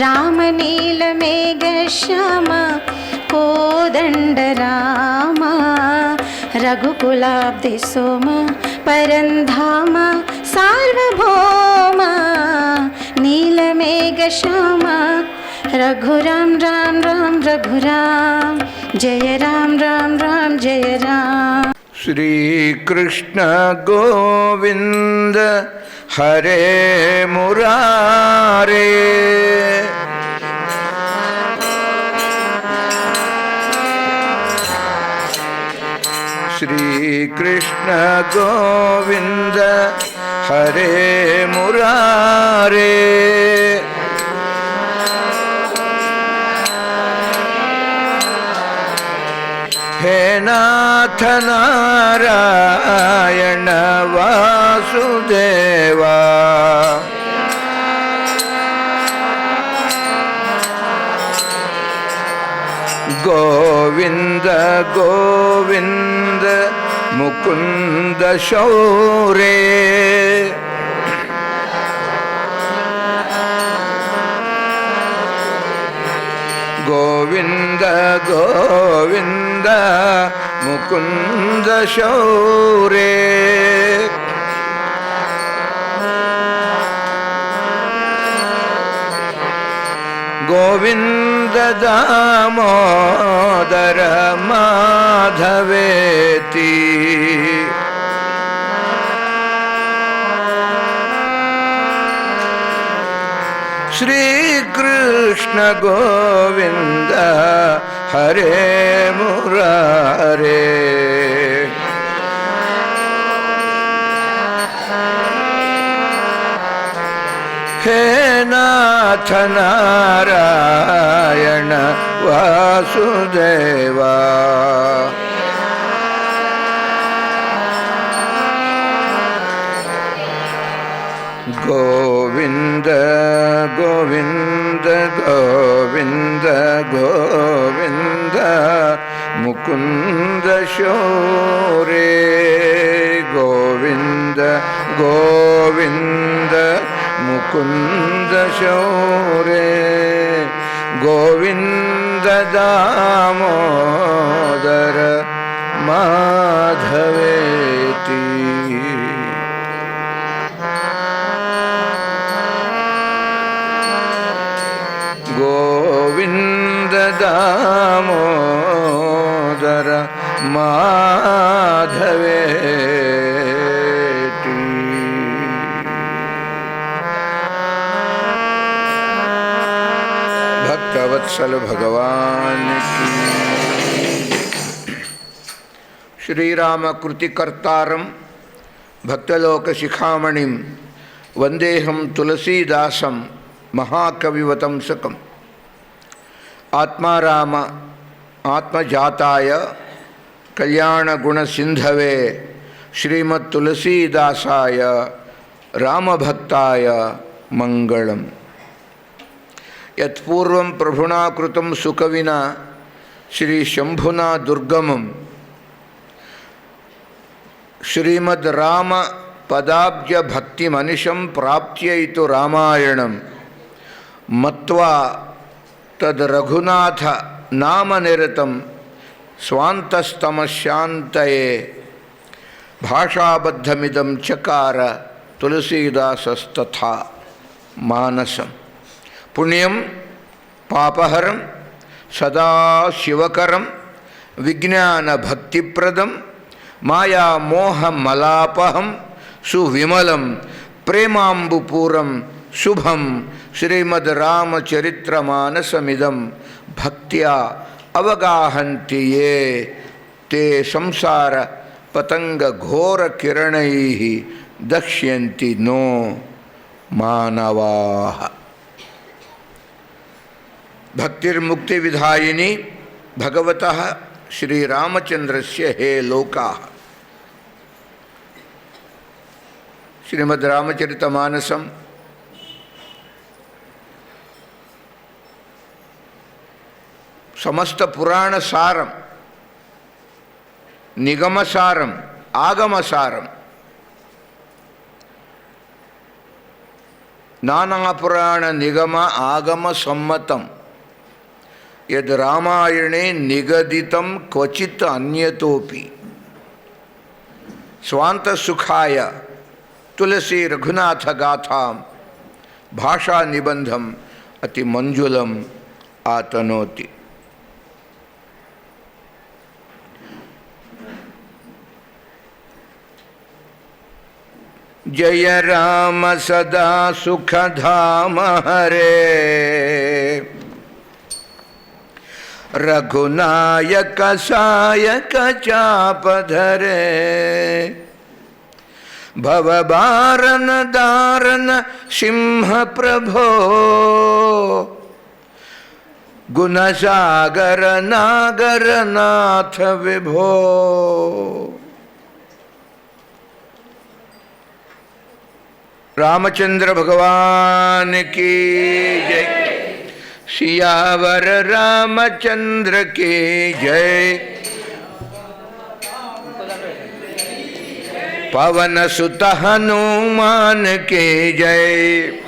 रामनीलमेघश्याम कोदण्डराम रघुकुलाब्धिसोम परन्धाम सार्वभौम नीलमेघश्याम रघुराम राम राम रघुराम जय राम राम राम जय राम श्रीकृष्ण गोविन्द हरे मुरारे श्रीकृष्ण गोविन्द हरे मुरारे। हे नाथ नारायण वासुदेवा गोविन्द गोविन्द முக்குந்த சௌரே கோவிந்த கோவிந்த முக்குந்த சௌரே கோவிந்த दामोदर माधवेति श्रीकृष्ण गोविन्द हरे मुरारे നാഥ നാരായണ വാസുദേവ. ഗോവിന്ദ ഗോവിന്ദ ഗോവിന്ദ ഗോവിന്ദ മുകുന്ദ ശോരേ. ഗോവിന്ദ ഗോവിന്ദ मुकुन्दशौरे गोविन्द दामोदर माधवेति। श्रीरामकृतिकर्तारं, भक्तलोकशिखामणिं वन्देऽहं तुलसीदासं महाकविवतंसकम्। आत्माराम, आत्मजाताय, कल्याणगुणसिन्धवे, श्रीमत्तुलसीदासाय, रामभक्ताय मङ्गलम् यत्पूर्वं प्रभुना कृतं सुकविना श्रीशम्भुना दुर्गमं श्रीमद् राम पदाब्ज भक्ति मनिशम प्राप्त्य तो रामायणम। मत्वा तद रघुनाथ नाम निरतम स्वान्तस्तमशात भाषाबद्धमिदम चकार तुलसीदासस्तथा मानसम। पुण्यम पापहरम सदा शिवकरम विज्ञान भक्तिप्रदम माया मोह मलापहम सुविमलम प्रेमाबुपूरम शुभम श्रीमद रामचरित्र मानसमिदम भक्तिया अवगाहन्ति ये ते संसार पतंग घोर किरण दक्ष्यन्ति नो मानवा। भक्तिर्मुक्ति विधायिनी भगवतः श्रीरामचंद्रस्य हे लोका श्रीमद् रामचरितमानसम समस्त पुराण सारम निगम सारम आगम सारम நானாபுராண நிகம ஆகம சம்மத்தம் यद रामायणे निगदितम क्वचित अन्यतोपि स्वांत सुखाय तुलसी रघुनाथ गाथा भाषा निबंधम अति मंजुलम आतनोति। जय राम सदा सुखधाम हरे। रघुनायक सायक चापधरे भवबारन दारन सिंह प्रभो। गुणसागर नागर नाथ विभो। रामचंद्र भगवान की जय। सियावर रामचंद्र की जय पवन सुत हनुमान के जय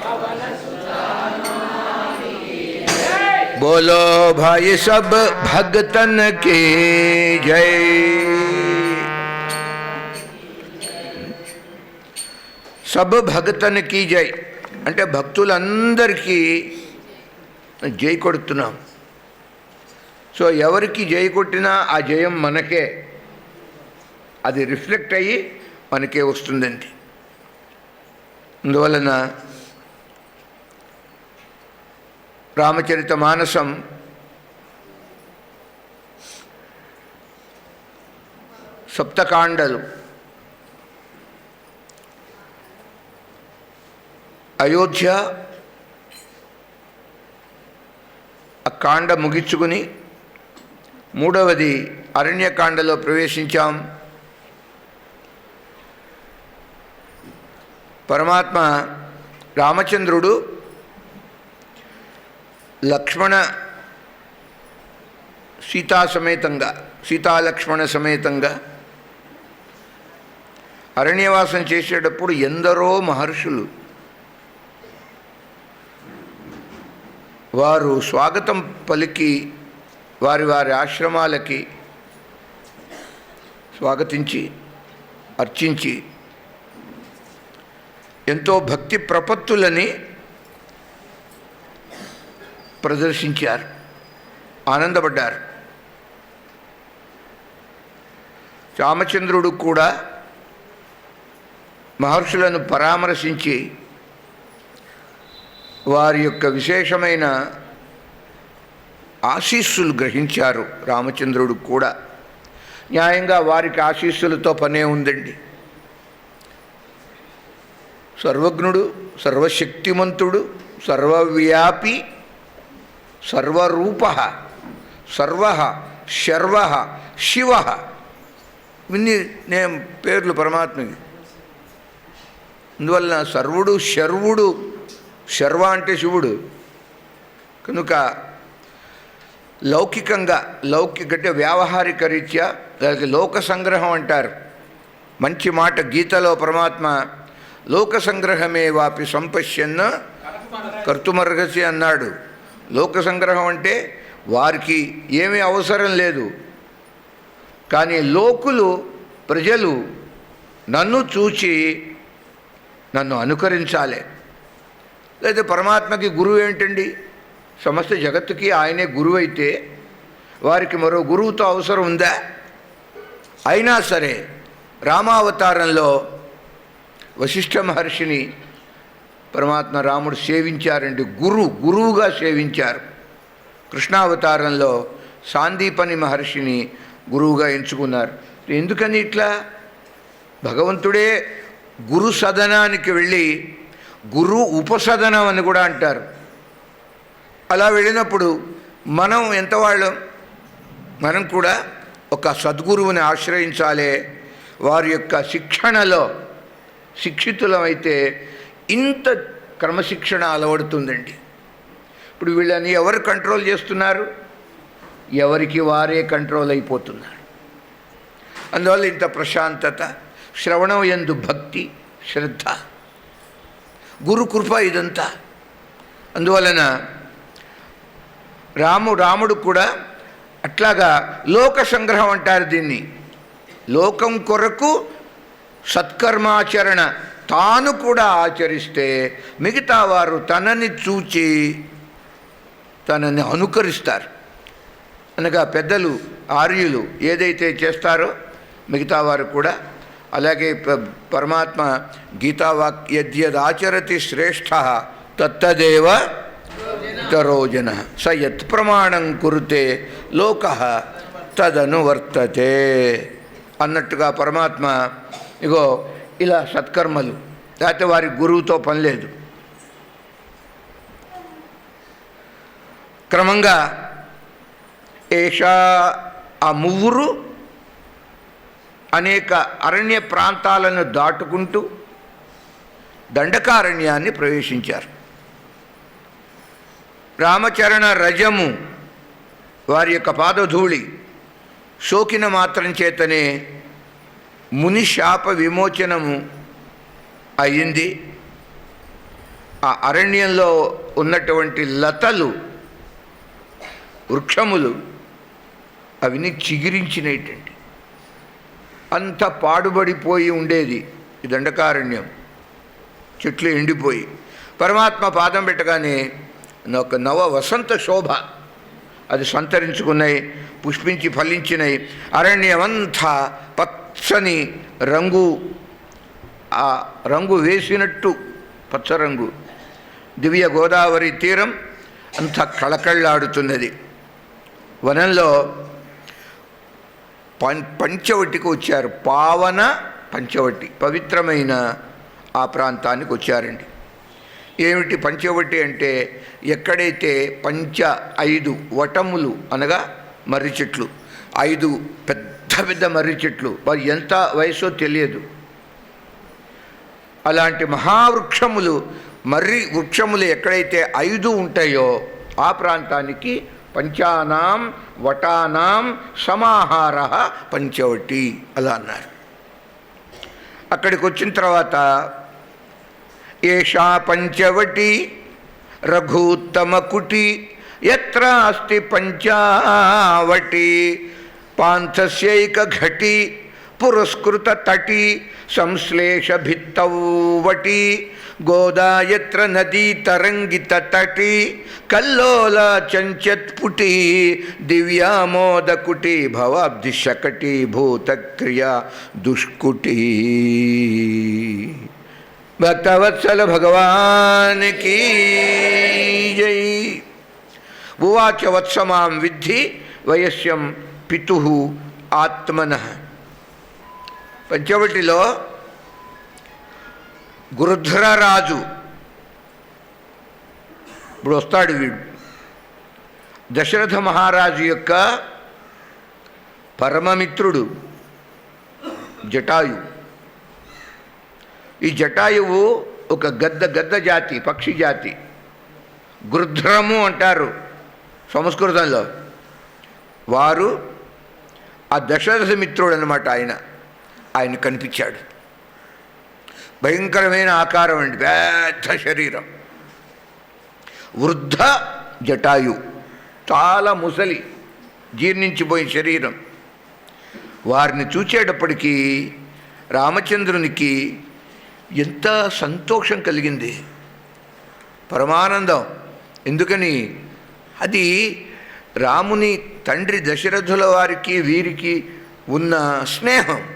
बोलो भाई सब भगतन के जय సబ్ భగతన్కి జై అంటే భక్తులందరికీ జై కొడుతున్నాం. సో ఎవరికి జై కొట్టినా ఆ జయం మనకే. అది రిఫ్లెక్ట్ అయ్యి మనకే వస్తుందండి. అందువలన రామచరిత మానసం సప్తకాండలు అయోధ్య ఆ కాండ ముగించుకుని మూడవది అరణ్యకాండలో ప్రవేశించాం. పరమాత్మ రామచంద్రుడు లక్ష్మణ సీతా సమేతంగా సీతాలక్ష్మణ సమేతంగా అరణ్యవాసం చేసేటప్పుడు ఎందరో మహర్షులు వారు స్వాగతం పలికి వారి వారి ఆశ్రమాలకి స్వాగతించి అర్చించి ఎంతో భక్తి ప్రపత్తులని ప్రదర్శించారు ఆనందపడ్డారు. రామచంద్రుడు కూడా మహర్షులను పరామర్శించి వారి యొక్క విశేషమైన ఆశీస్సులు గ్రహించారు రామచంద్రుడు కూడా. న్యాయంగా వారికి ఆశీస్సులతో పనే ఉందండి. సర్వజ్ఞుడు సర్వశక్తిమంతుడు సర్వవ్యాపి సర్వరూప సర్వ శర్వ శివ. ఇన్ని నేను పేర్లు పరమాత్మకి అందువలన సర్వుడు శర్వుడు శర్వ అంటే శివుడు. కనుక లౌకికంగా లౌకిక అంటే వ్యావహారిక రీత్యా దానికి లోక సంగ్రహం అంటారు. మంచి మాట గీతలో పరమాత్మ లోక సంగ్రహమే వాపి సంపశ్యన్న కర్తుమర్గసి అన్నాడు. లోక సంగ్రహం అంటే వారికి ఏమీ అవసరం లేదు. కానీ లోకులు ప్రజలు నన్ను చూచి నన్ను అనుకరించాలి. లేదా పరమాత్మకి గురువు ఏంటండి? సమస్త జగత్తుకి ఆయనే గురువు అయితే వారికి మరో గురువుతో అవసరం ఉందా? అయినా సరే రామావతారంలో వశిష్ఠ మహర్షిని పరమాత్మ రాముడు సేవించారండి. గురు గురువుగా సేవించారు. కృష్ణావతారంలో సాందీపని మహర్షిని గురువుగా ఎంచుకున్నారు. ఎందుకని ఇట్లా? భగవంతుడే గురు సదనానికి వెళ్ళి గురు ఉపసదనం అని కూడా అంటారు. అలా వెళ్ళినప్పుడు మనం ఎంతవాళ్ళం మనం కూడా ఒక సద్గురువుని ఆశ్రయించాలి. వారి యొక్క శిక్షణలో శిక్షితులమైతే ఇంత క్రమశిక్షణ అలవడుతుందండి. ఇప్పుడు వీళ్ళని ఎవరు కంట్రోల్ చేస్తున్నారు? ఎవరికి వారే కంట్రోల్ అయిపోతున్నారు. అందువల్ల ఇంత ప్రశాంతత శ్రవణం ఎందు భక్తి శ్రద్ధ. గురు కృప ఇదంతా. అందువలన రాము రాముడు కూడా అట్లాగా లోక సంగ్రహం అంటారు దీన్ని. లోకం కొరకు సత్కర్మాచరణ తాను కూడా ఆచరిస్తే మిగతా వారు తనని చూచి తనని అనుకరిస్తారు. అనగా పెద్దలు ఆర్యులు ఏదైతే చేస్తారో మిగతా వారు కూడా అలాగే పరమాత్మ గీతావాక్ యద్యదాచరతి శ్రేష్ఠ తత్తదేవ తరోజన స యత్ ప్రమాణం కురితే లోక తదనువర్తతే అన్నట్టుగా పరమాత్మ ఇగో ఇలా సత్కర్మలు. లేకపోతే వారి గురువుతో పని లేదు. క్రమంగా ఏషా ఆ మువ్వురు అనేక అరణ్య ప్రాంతాలను దాటుకుంటూ దండకారణ్యాన్ని ప్రవేశించారు. రామచరణ రజము వారి యొక్క పాదధూళి సోకిన మాత్రం చేతనే ముని శాప విమోచనము అయింది. ఆ అరణ్యంలో ఉన్నటువంటి లతలు వృక్షములు అవిని చిగిరించినటువంటి అంత పాడుబడిపోయి ఉండేది ఈ దండకారణ్యం. చెట్లు ఎండిపోయి. పరమాత్మ పాదం పెట్టగానే ఒక నవ వసంత శోభ. అది సంతరించుకున్నాయి పుష్పించి ఫలించినాయి. అరణ్యమంతా పచ్చని రంగు. ఆ రంగు వేసినట్టు పచ్చరంగు దివ్య గోదావరి తీరం అంత కళకళ్ళాడుతున్నది వనంలో పంచవటికి వచ్చారు. పావన పంచవటి పవిత్రమైన ఆ ప్రాంతానికి వచ్చారండి. ఏమిటి పంచవటి అంటే ఎక్కడైతే పంచ ఐదు వటములు అనగా మర్రి చెట్లు ఐదు పెద్ద పెద్ద మర్రి చెట్లు వారు ఎంత వయసో తెలియదు. అలాంటి మహావృక్షములు మర్రి వృక్షములు ఎక్కడైతే ఐదు ఉంటాయో ఆ ప్రాంతానికి పంచానాం వటానాం సమాహార పంచవటి అలా అన్నారు అక్కడికి వచ్చిన తర్వాత ఏషా పంచవటి రఘూత్తమ కుటి ఎత్ర అస్తి పంచావటి పాంథస్యైక ఘటి पुरस्कृत तटी वटी भित्तवटी गोदायत्र नदी तरङ्गितटटी कल्लोलचञ्चत्पुटी, दिव्यामोदकुटी भवाब्धिशकटी भूतक्रिया दुष्कुटी। भक्तवत्सल भगवान की जय उवाच वत्समां विद्धि वयस्यम पितुः आत्मनः। పంచవటిలో గురుధ్రరాజు ఇప్పుడు వస్తాడు వీడు. దశరథ మహారాజు యొక్క పరమమిత్రుడు జటాయు. ఈ జటాయువు ఒక గద్ద గద్ద జాతి పక్షి జాతి. గృధ్రము అంటారు సంస్కృతంలో. వారు ఆ దశరథ మిత్రుడు అనమాట ఆయన. ఆయన కనిపించాడు. భయంకరమైన ఆకారం అండి పెద్ద శరీరం. వృద్ధ జటాయు చాలా ముసలి జీర్ణించిపోయిన శరీరం. వారిని చూచేటప్పటికీ రామచంద్రునికి ఎంత సంతోషం కలిగింది. పరమానందం ఎందుకని? అది రాముని తండ్రి దశరథుల వారికి వీరికి ఉన్న స్నేహం.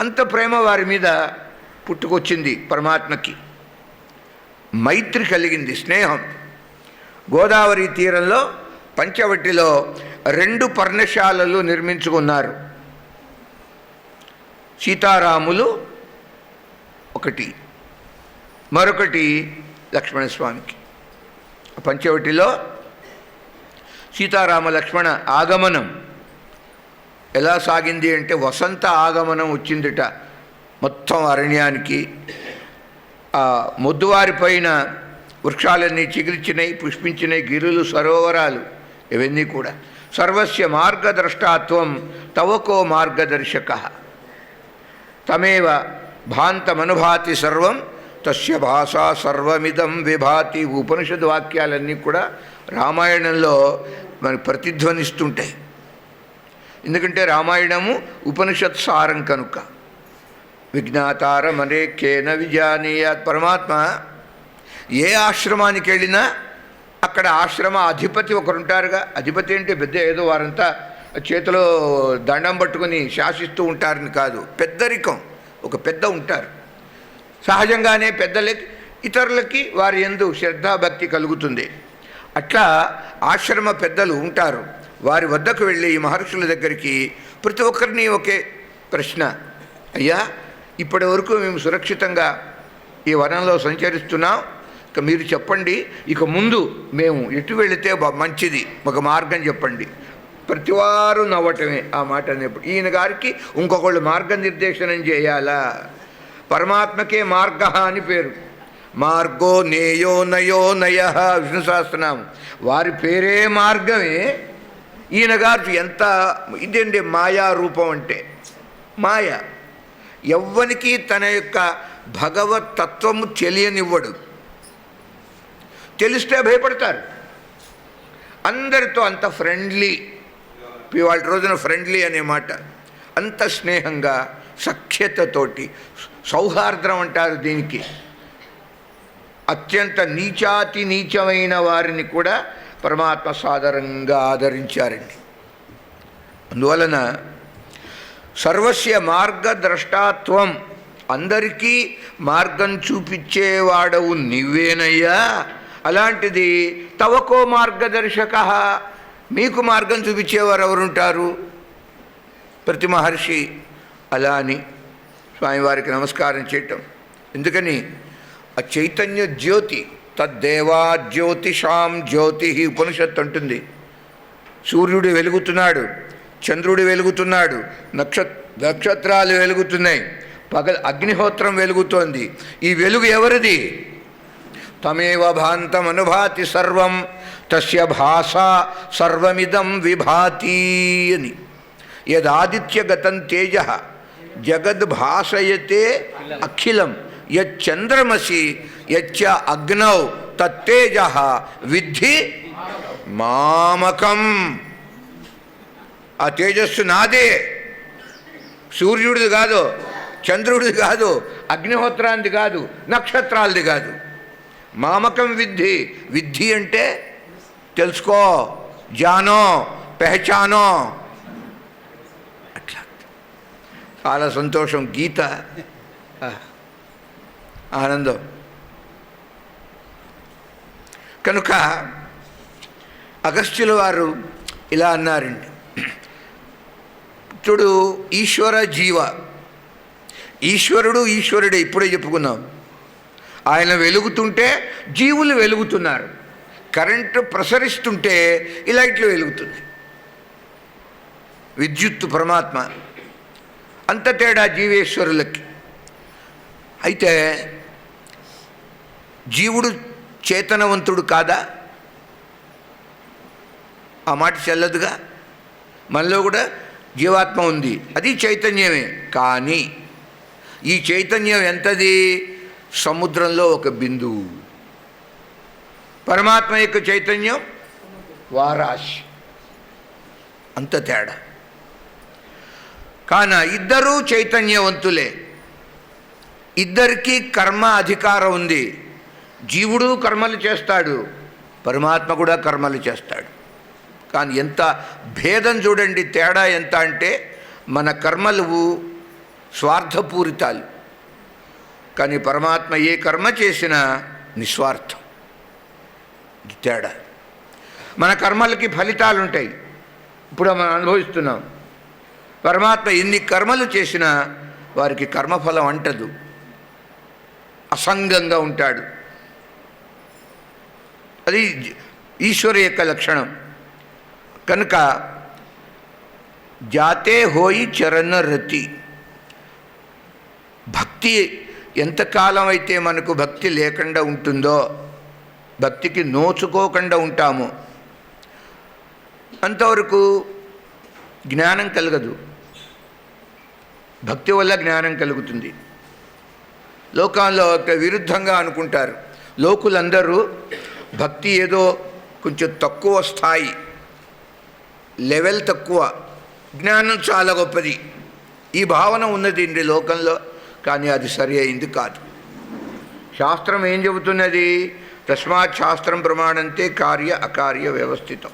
అంత ప్రేమ వారి మీద పుట్టుకొచ్చింది పరమాత్మకి. మైత్రి కలిగింది స్నేహం. గోదావరి తీరంలో పంచవటిలో రెండు పర్ణశాలలు నిర్మించుకున్నారు. సీతారాములు ఒకటి మరొకటి లక్ష్మణస్వామికి. పంచవటిలో సీతారామ లక్ష్మణ ఆగమనం ఎలా సాగింది అంటే వసంత ఆగమనం వచ్చిందిట మొత్తం అరణ్యానికి. ఆ మొద్దువారిపైన వృక్షాలన్నీ చిగురించినాయి పుష్పించినాయి గిరులు సరోవరాలు ఇవన్నీ కూడా. సర్వస్య మార్గద్రష్టాత్వం తవకో మార్గదర్శక. తమేవ భాంతమనుభాతి సర్వం తస్య భాషా సర్వమిదం విభాతి. ఉపనిషద్ వాక్యాలన్నీ కూడా రామాయణంలో మనకు ప్రతిధ్వనిస్తుంటాయి. ఎందుకంటే రామాయణము ఉపనిషత్ సారం కనుక. విజ్ఞాతారమనే కేన విజానీయాత్ పరమాత్మ. ఏ ఆశ్రమానికి వెళ్ళినా అక్కడ ఆశ్రమ అధిపతి ఒకరుంటారుగా. అధిపతి అంటే పెద్ద ఏదో వారంతా చేతిలో దండం పట్టుకొని శాసిస్తూ ఉంటారని కాదు. పెద్దరికం. ఒక పెద్ద ఉంటారు. సహజంగానే పెద్దలకి ఇతరులకి వారి ఎందు శ్రద్ధాభక్తి కలుగుతుంది. అట్లా ఆశ్రమ పెద్దలు ఉంటారు. వారి వద్దకు వెళ్ళి ఈ మహర్షుల దగ్గరికి ప్రతి ఒక్కరిని ఒకే ప్రశ్న. అయ్యా ఇప్పటి వరకు మేము సురక్షితంగా ఈ వనంలో సంచరిస్తున్నాం. ఇక మీరు చెప్పండి ఇక ముందు మేము ఎటు వెళితే మంచిది. ఒక మార్గం చెప్పండి. ప్రతివారు నవ్వటమే ఆ మాట అనేప్పుడు. ఈయన గారికి ఇంకొకళ్ళు మార్గనిర్దేశనం చేయాలా? పరమాత్మకే మార్గ అని పేరు. మార్గో నేయో నయో నయ విష్ణు సహస్రనామం. వారి పేరే మార్గమే ఈయన గారు ఎంత ఇదండి మాయా రూపం అంటే? మాయ. ఎవ్వనికి తన యొక్క భగవత్ తత్వము తెలియనివ్వడు. తెలిస్తే భయపడతారు. అందరితో అంత ఫ్రెండ్లీ ఇవాళ రోజున ఫ్రెండ్లీ అనే మాట. అంత స్నేహంగా సఖ్యతతోటి సౌహార్దం అంటారు దీనికి. అత్యంత నీచాతి నీచమైన వారిని కూడా పరమాత్మ సాదరంగా ఆదరించారండి. అందువలన సర్వస్య మార్గద్రష్టాత్వం అందరికీ మార్గం చూపించేవాడవు నువ్వేనయ్యా అలాంటిది తవకో మార్గదర్శక. మీకు మార్గం చూపించేవారు ఎవరుంటారు ప్రతి మహర్షి అలా అని స్వామివారికి నమస్కారం చేయటం. ఎందుకని? ఆ చైతన్య జ్యోతి తద్దేవా జ్యోతిషాం జ్యోతి ఉపనిషత్తు అంటుంది. సూర్యుడు వెలుగుతున్నాడు చంద్రుడు వెలుగుతున్నాడు నక్ష నక్షత్రాలు వెలుగుతున్నాయి పగ అగ్నిహోత్రం వెలుగుతోంది. ఈ వెలుగు ఎవరిది? తమేవ భాంతం అనుభాతి సర్వం తస్య భాష సర్వమిదం విభాతి అని. యదాదిత్యగతం తేజ జగద్భాషయతే అఖిలం. యచ్చంద్రమసి యచ్చ అగ్నౌ తత్తేజ విద్ధి మామకం. ఆ తేజస్సు నాదే. సూర్యుడిది కాదు చంద్రుడిది కాదు అగ్నిహోత్రాంది కాదు నక్షత్రాలది కాదు. మామకం విద్ధి. విద్ధి అంటే తెలుసుకో జానో పెహచానో. అట్లా. చాలా సంతోషం. గీత. ఆనందం. కనుక అగస్త్యుల వారు ఇలా అన్నారండి. పుత్రుడు ఈశ్వర జీవ. ఈశ్వరుడు ఈశ్వరుడే ఇప్పుడే చెప్పుకున్నాం ఆయన వెలుగుతుంటే జీవులు వెలుగుతున్నారు. కరెంటు ప్రసరిస్తుంటే ఈ లైట్లు వెలుగుతుంది విద్యుత్తు పరమాత్మ. అంత తేడా జీవేశ్వరులకి. అయితే జీవుడు చేతనవంతుడు కాదా? ఆ మాట చెల్లదుగా. మనలో కూడా జీవాత్మ ఉంది. అది చైతన్యమే. కానీ ఈ చైతన్యం ఎంతది? సముద్రంలో ఒక బిందువు. పరమాత్మ యొక్క చైతన్యం వారాశి అంత తేడా. కాన ఇద్దరూ చైతన్యవంతులే. ఇద్దరికీ కర్మ అధికారం ఉంది. జీవుడు కర్మలు చేస్తాడు పరమాత్మ కూడా కర్మలు చేస్తాడు. కానీ ఎంత భేదం చూడండి తేడా ఎంత అంటే మన కర్మలు స్వార్థపూరితాలు. కానీ పరమాత్మ ఏ కర్మ చేసినా నిస్వార్థం. తేడా. మన కర్మలకి ఫలితాలు ఉంటాయి ఇప్పుడు మనం అనుభవిస్తున్నాం. పరమాత్మ ఎన్ని కర్మలు చేసినా వారికి కర్మఫలం అంటదు. అసంగంగా ఉంటాడు. అది ఈశ్వరు యొక్క లక్షణం. కనుక జాతే హోయి చరణ రతి. భక్తి ఎంతకాలం అయితే మనకు భక్తి లేకుండా ఉంటుందో భక్తికి నోచుకోకుండా ఉంటాము. అంతవరకు జ్ఞానం కలగదు. భక్తి వల్ల జ్ఞానం కలుగుతుంది. లోకాల్లో ఒక విరుద్ధంగా అనుకుంటారు. లోకులందరూ భక్తి ఏదో కొంచెం తక్కువ స్థాయి లెవెల్ తక్కువ జ్ఞానం చాలా గొప్పది. ఈ భావన ఉన్నది ఇండి లోకంలో కానీ అది సరి అయింది కాదు. శాస్త్రం ఏం చెబుతున్నది? తస్మాత్ శాస్త్రం ప్రమాణంతే కార్య అకార్య వ్యవస్థితం.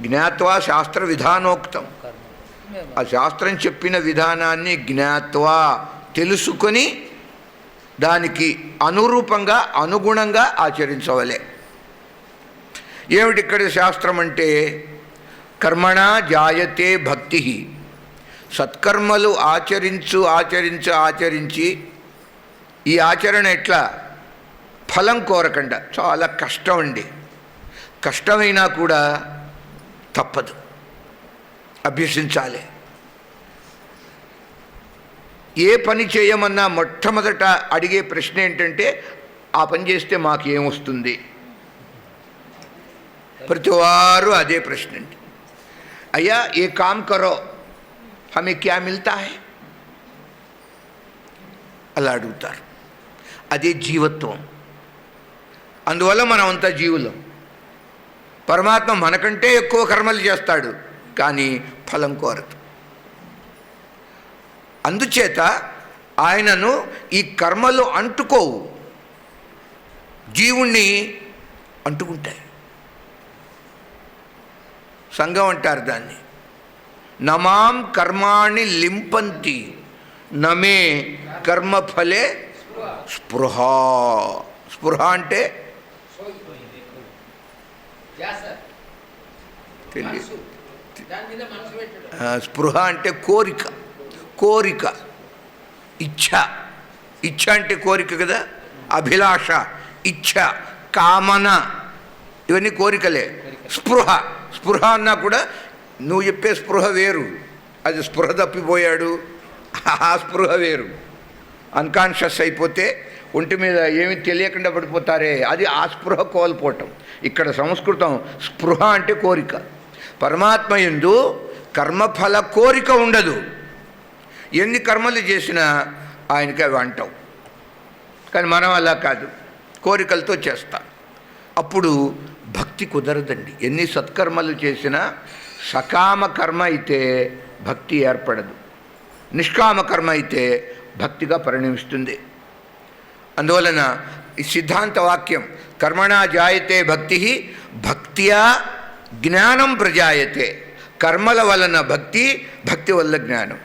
జ్ఞాత్వా శాస్త్ర విధానోక్తం. ఆ శాస్త్రం చెప్పిన విధానాన్ని జ్ఞాత్వా తెలుసుకొని దానికి అనురూపంగా అనుగుణంగా ఆచరించవలే. ఏమిటి ఇక్కడ శాస్త్రం అంటే కర్మణ జాయతే భక్తి. సత్కర్మలు ఆచరించు ఆచరించు ఆచరించి ఈ ఆచరణ ఎట్లా? ఫలం కోరకుండా. చాలా కష్టం అండి. కష్టమైనా కూడా తప్పదు. అభ్యసించాలి. ఏ పని చేయమన్నా మొట్టమొదట అడిగే ప్రశ్న ఏంటంటే ఆ పని చేస్తే మాకు ఏమొస్తుంది ప్రతివారు అదే ప్రశ్న అండి. అయ్యా ఏ కామ్ కరో హమే క్యా మిల్తా హై? అలా అడుగుతారు. అదే జీవత్వం. అందువల్ల మనం అంతా జీవులం. పరమాత్మ మనకంటే ఎక్కువ కర్మలు చేస్తాడు కానీ ఫలం కోరదు. అందుచేత ఆయనను ఈ కర్మలు అంటుకోవు. జీవుణ్ణి అంటుకుంటాయి. సంఘం అంటారు దాన్ని. నమాం కర్మాణి లింపంతి నమే కర్మఫలే స్పృహ. స్పృహ అంటే? స్పృహ అంటే కోరిక. కోరిక. ఇచ్ఛ. ఇచ్ఛ అంటే కోరిక కదా? అభిలాష ఇచ్ఛ కామన. ఇవన్నీ కోరికలే. స్పృహ. స్పృహ అన్నా కూడా నువ్వు చెప్పే స్పృహ వేరు. అది స్పృహ తప్పిపోయాడు. ఆ స్పృహ వేరు. అన్కాన్షియస్ అయిపోతే ఒంటి మీద ఏమి తెలియకుండా పడిపోతారే. అది ఆ స్పృహ కోల్పోవటం. ఇక్కడ సంస్కృతం స్పృహ అంటే కోరిక. పరమాత్మ ఎందు కర్మఫల కోరిక ఉండదు. ఎన్ని కర్మలు చేసినా ఆయనకి అవి అంటావు. కానీ మనం అలా కాదు. కోరికలతో చేస్తాం. అప్పుడు భక్తి కుదరదండి. ఎన్ని సత్కర్మలు చేసినా సకామ కర్మ అయితే భక్తి ఏర్పడదు. నిష్కామ కర్మ అయితే భక్తిగా పరిణమిస్తుంది. అందువలన ఈ సిద్ధాంత వాక్యం కర్మణా జాయతే భక్తి భక్త్యా జ్ఞానం ప్రజాయతే. కర్మల వలన భక్తి భక్తి వల్ల జ్ఞానం.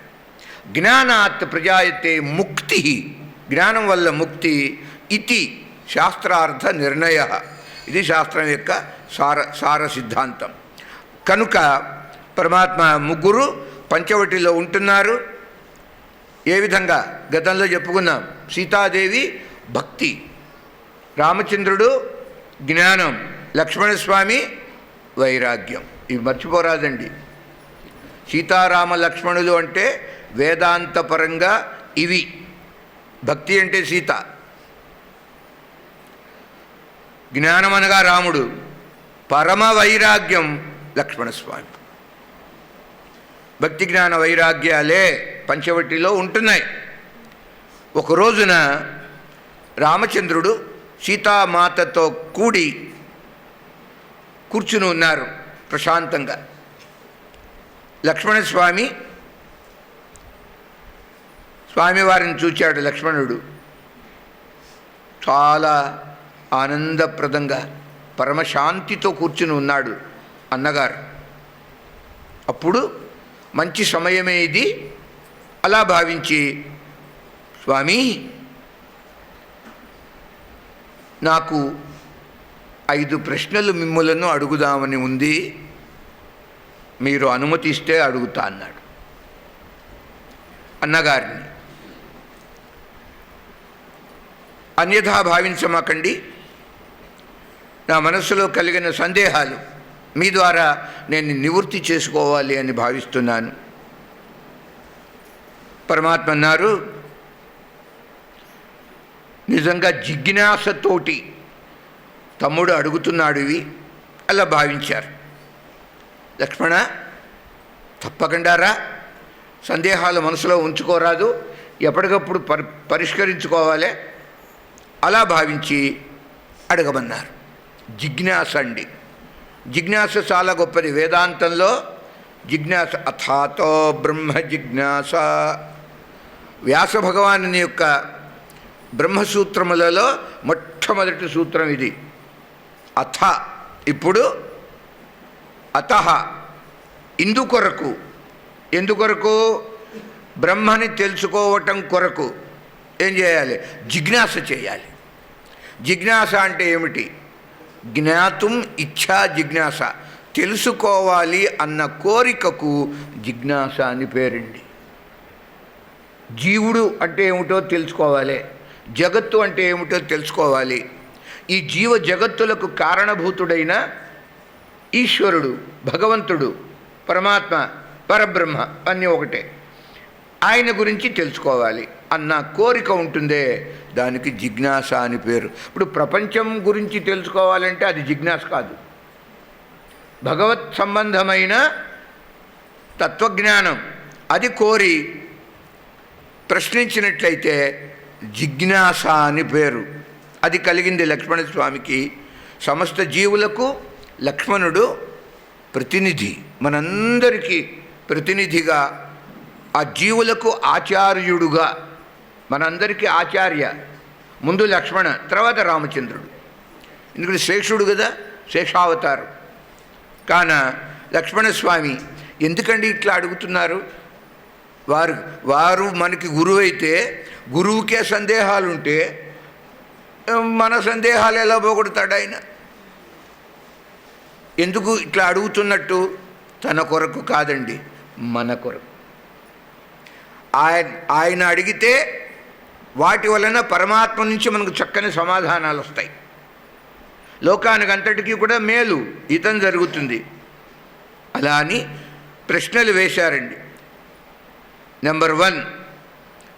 జ్ఞానాత్ ప్రజాయతే ముక్తి జ్ఞానం వల్ల ముక్తి ఇది శాస్త్రార్థ నిర్ణయ. ఇది శాస్త్రం యొక్క సార సార సిద్ధాంతం. కనుక పరమాత్మ ముగ్గురు పంచవటిలో ఉంటున్నారు. ఏ విధంగా? గతంలో చెప్పుకున్నాం. సీతాదేవి భక్తి రామచంద్రుడు జ్ఞానం లక్ష్మణస్వామి వైరాగ్యం. ఇవి మర్చిపోరాదండి. సీతారామ లక్ష్మణులు అంటే వేదాంతపరంగా ఇవి. భక్తి అంటే సీత. జ్ఞానమనగా రాముడు పరమ వైరాగ్యం లక్ష్మణస్వామి. భక్తి జ్ఞాన వైరాగ్యాలే పంచవటిలో ఉంటున్నాయి. ఒక రోజున రామచంద్రుడు సీతామాతతో కూడి కూర్చుని ఉన్నారు ప్రశాంతంగా. లక్ష్మణస్వామి స్వామివారిని చూచాడు లక్ష్మణుడు. చాలా ఆనందప్రదంగా పరమశాంతితో కూర్చుని ఉన్నాడు అన్నగారు. అప్పుడు మంచి సమయమే ఇది. అలా భావించి స్వామి నాకు ఐదు ప్రశ్నలు మిమ్మలను అడుగుదామని ఉంది. మీరు అనుమతిస్తే అడుగుతా అన్నాడు. అన్నగారిని అన్యథా భావించమాకండి. నా మనస్సులో కలిగిన సందేహాలు మీ ద్వారా నేను నివృత్తి చేసుకోవాలి అని భావిస్తున్నాను. పరమాత్మ అన్నారు నిజంగా జిజ్ఞాసతోటి తమ్ముడు అడుగుతున్నాడు ఇవి అలా భావించారు. లక్ష్మణ తప్పకుండా రా సందేహాలు మనసులో ఉంచుకోరాదు ఎప్పటికప్పుడు పరి పరిష్కరించుకోవాలి అలా భావించి అడగమన్నారు. జిజ్ఞాస అండి జిజ్ఞాస చాలా గొప్పది. వేదాంతంలో జిజ్ఞాస అథాతో బ్రహ్మ జిజ్ఞాస. వ్యాస భగవానుని యొక్క బ్రహ్మసూత్రములలో మొట్టమొదటి సూత్రం ఇది. అథ. ఇప్పుడు అత. ఇందుకొరకు ఎందుకొరకు బ్రహ్మని తెలుసుకోవటం కొరకు. ఏం చేయాలి? జిజ్ఞాస చేయాలి. జిజ్ఞాస అంటే ఏమిటి? జ్ఞాతుం ఇచ్ఛా జిజ్ఞాస. తెలుసుకోవాలి అన్న కోరికకు జిజ్ఞాస అని పేరండి. జీవుడు అంటే ఏమిటో తెలుసుకోవాలి. జగత్తు అంటే ఏమిటో తెలుసుకోవాలి. ఈ జీవ జగత్తులకు కారణభూతుడైన ఈశ్వరుడు భగవంతుడు పరమాత్మ పరబ్రహ్మ అన్నీ ఒకటే. ఆయన గురించి తెలుసుకోవాలి. అన్న కోరిక ఉంటుందే. దానికి జిజ్ఞాస అని పేరు. ఇప్పుడు ప్రపంచం గురించి తెలుసుకోవాలంటే అది జిజ్ఞాస కాదు. భగవత్ సంబంధమైన తత్వజ్ఞానం. అది కోరి ప్రశ్నించినట్లయితే జిజ్ఞాస అని పేరు. అది కలిగింది లక్ష్మణ స్వామికి. సమస్త జీవులకు లక్ష్మణుడు ప్రతినిధి. మనందరికీ ప్రతినిధిగా ఆ జీవులకు ఆచార్యుడుగా మనందరికీ ఆచార్య ముందు లక్ష్మణ తర్వాత రామచంద్రుడు. ఎందుకంటే శ్రేష్ఠుడు కదా శేషావతారం. కాన లక్ష్మణస్వామి ఎందుకండి ఇట్లా అడుగుతున్నారు? వారు వారు మనకి గురువు అయితే గురువుకే సందేహాలుంటే మన సందేహాలు ఎలా పోగొడతాడు ఆయన? ఎందుకు ఇట్లా అడుగుతున్నట్టు? తన కొరకు కాదండి మన కొరకు. ఆయన ఆయన అడిగితే వాటి వలన పరమాత్మ నుంచి మనకు చక్కని సమాధానాలు వస్తాయి. లోకానికి అంతటికీ కూడా మేలు హితం జరుగుతుంది. అలా అని ప్రశ్నలు వేశారండి. నెంబర్ వన్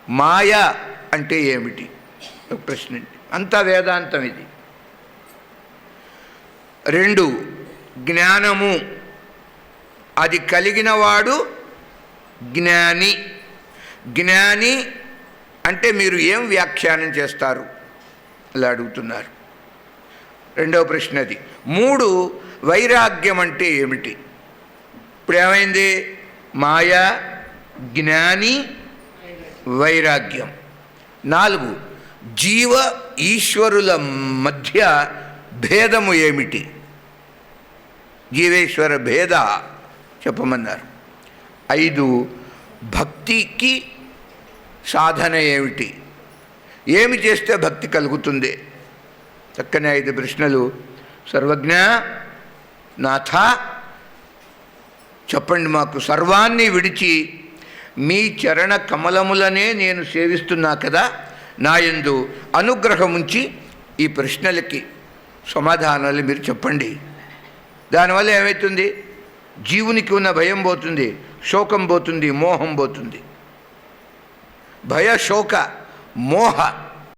మాయ అంటే ఏమిటి? ఒక ప్రశ్న అండి. అంతా వేదాంతం ఇది. రెండు జ్ఞానము. అది కలిగినవాడు జ్ఞాని. జ్ఞాని అంటే మీరు ఏం వ్యాఖ్యానం చేస్తారు? అలా అడుగుతున్నారు. రెండవ ప్రశ్న అది. మూడు వైరాగ్యం అంటే ఏమిటి? ఇప్పుడు ఏమైంది మాయా జ్ఞాని వైరాగ్యం. నాలుగు జీవ ఈశ్వరుల మధ్య భేదము ఏమిటి? జీవేశ్వర భేద చెప్పమన్నారు. ఐదు భక్తికి సాధన ఏమిటి? ఏమి చేస్తే భక్తి కలుగుతుంది? చక్కని ఐదు ప్రశ్నలు. సర్వజ్ఞ నాథ చెప్పండి మాకు. సర్వాన్ని విడిచి మీ చరణ కమలములనే నేను సేవిస్తున్నా కదా? నాయందు అనుగ్రహం ఉంచి ఈ ప్రశ్నలకి సమాధానాలు మీరు చెప్పండి. దానివల్ల ఏమవుతుంది జీవునికి ఉన్న భయం పోతుంది శోకం పోతుంది మోహం పోతుంది. భయ శోక మోహ